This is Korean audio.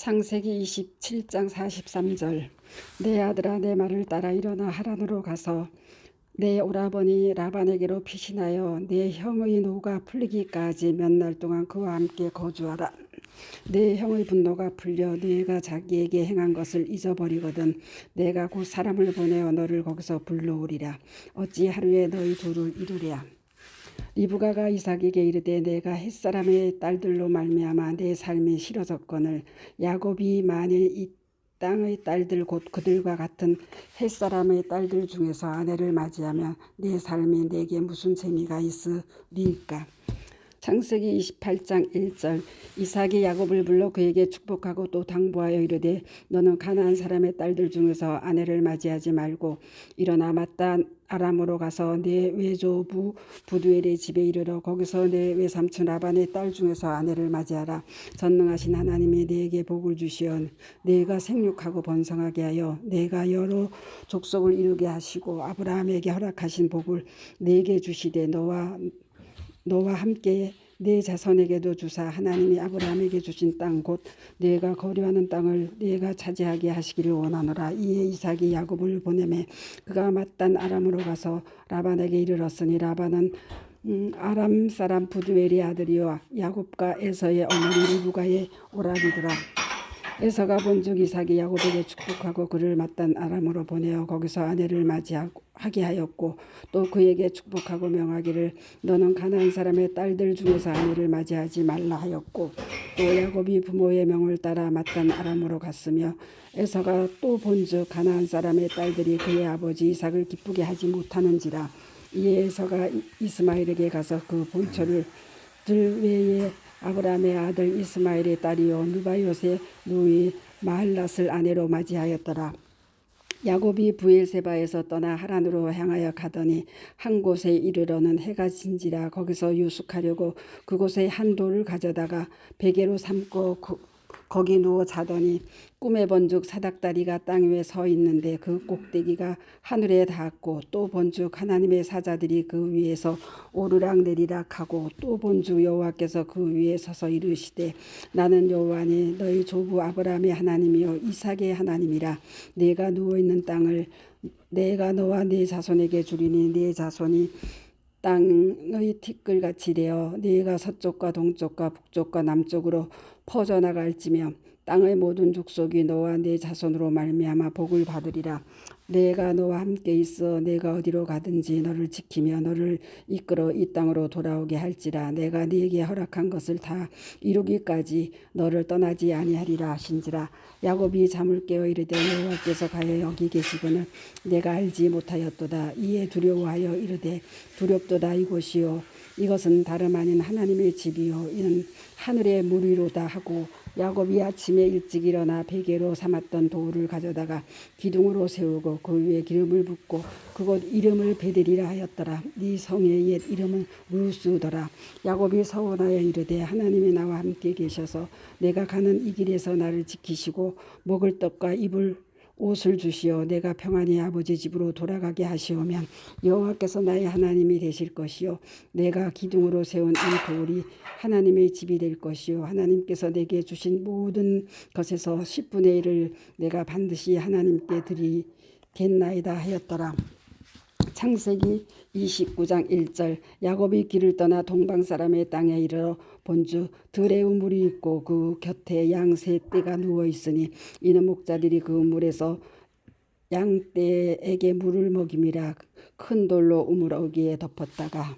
창세기 27장 43절 내 아들아 내 말을 따라 일어나 하란으로 가서 내 오라버니 라반에게로 피신하여 내 형의 노가 풀리기까지 몇 날 동안 그와 함께 거주하라. 내 형의 분노가 풀려 네가 자기에게 행한 것을 잊어버리거든 내가 곧 사람을 보내어 너를 거기서 불러오리라. 어찌 하루에 너희 둘을 이루랴. 리브가가 이삭에게 이르되 내가 햇사람의 딸들로 말미암아 내 삶이 싫어졌거늘 야곱이 만일 이 땅의 딸들 곧 그들과 같은 햇사람의 딸들 중에서 아내를 맞이하면 내 삶이 내게 무슨 재미가 있으리까 창세기 28장 1절 이삭이 야곱을 불러 그에게 축복하고 또 당부하여 이르되 너는 가나안 사람의 딸들 중에서 아내를 맞이하지 말고 일어나 마따 아람으로 가서 내 외조부 부두엘의 집에 이르러 거기서 내 외삼촌 라반의 딸 중에서 아내를 맞이하라. 전능하신 하나님이 네게 복을 주시어 네가 생육하고 번성하게 하여 내가 여러 족속을 이루게 하시고 아브라함에게 허락하신 복을 네게 주시되 너와 너와 함께 내 자손에게도 주사. 하나님이 아브라함에게 주신 땅 곧 네가 거류하는 땅을 네가 차지하게 하시기를 원하노라. 이에 이삭이 야곱을 보내매 그가 마딴 아람으로 가서 라반에게 이르렀으니 라반은 음, 아람 사람 부두엘의 아들이요. 야곱과 에서의 어머니 리브가의 오라비더라 에서가 본즉 이삭이 야곱에게 축복하고 그를 마딴 아람으로 보내어 거기서 아내를 맞이하게 하였고 또 그에게 축복하고 명하기를 너는 가나안 사람의 딸들 중에서 아내를 맞이하지 말라 하였고 또 야곱이 부모의 명을 따라 마딴 아람으로 갔으며 에서가 또 본즉 가나안 사람의 딸들이 그의 아버지 이삭을 기쁘게 하지 못하는지라 이에 에서가 이스마엘에게 가서 그 본처를 들 외에 아브라함의 아들 이스마엘의 딸이요 누바요의 누이 마할랏을 아내로 맞이하였더라. 야곱이 부엘세바에서 떠나 하란으로 향하여 가더니 한 곳에 이르러는 해가 진지라 거기서 유숙하려고 그곳에 한 돌을 가져다가 베개로 삼고 그, 거기 누워 자더니 꿈에 본즉 사닥다리가 땅 위에 서 있는데 그 꼭대기가 하늘에 닿았고 또 본즉 하나님의 사자들이 그 위에서 오르락 내리락 하고 또 본즉 여호와께서 그 위에 서서 이르시되 나는 여호와니 너희 조부 아브라함의 하나님이요 이삭의 하나님이라 내가 누워 있는 땅을 내가 너와 네 자손에게 주리니 네 자손이 땅의 티끌같이 되어 네가 서쪽과 동쪽과 북쪽과 남쪽으로 퍼져나갈지며 땅의 모든 족속이 너와 네 자손으로 말미암아 복을 받으리라. 내가 너와 함께 있어 내가 어디로 가든지 너를 지키며 너를 이끌어 이 땅으로 돌아오게 할지라. 내가 네게 허락한 것을 다 이루기까지 너를 떠나지 아니하리라 하신지라. 야곱이 잠을 깨어 이르되 여호와께서 가여 여기 계시거늘 내가 알지 못하였도다. 이에 두려워하여 이르되 두렵도다 이곳이요. 이것은 다름 아닌 하나님의 집이요. 이는 하늘의 물 위로다 하고 야곱이 아침에 일찍 일어나 베개로 삼았던 돌을 가져다가 기둥으로 세우고 그 위에 기름을 붓고 그곳 이름을 베델이라 하였더라. 네 성의 옛 이름은 루스더라. 야곱이 서원하여 이르되 하나님이 나와 함께 계셔서 내가 가는 이 길에서 나를 지키시고 먹을 떡과 입을 옷을 주시어 내가 평안히 아버지 집으로 돌아가게 하시오면 여호와께서 나의 하나님이 되실 것이요 내가 기둥으로 세운 이 돌이 하나님의 집이 될 것이요 하나님께서 내게 주신 모든 것에서 10분의 1을 내가 반드시 하나님께 드리겠나이다 하였더라. 창세기 29장 1절 야곱이 길을 떠나 동방 사람의 땅에 이르러 본주 들에 우물이 있고 그 곁에 양 세 떼가 누워 있으니 이는 목자들이 그 우물에서 양 떼에게 물을 먹임이라 큰 돌로 우물 어기에 덮었다가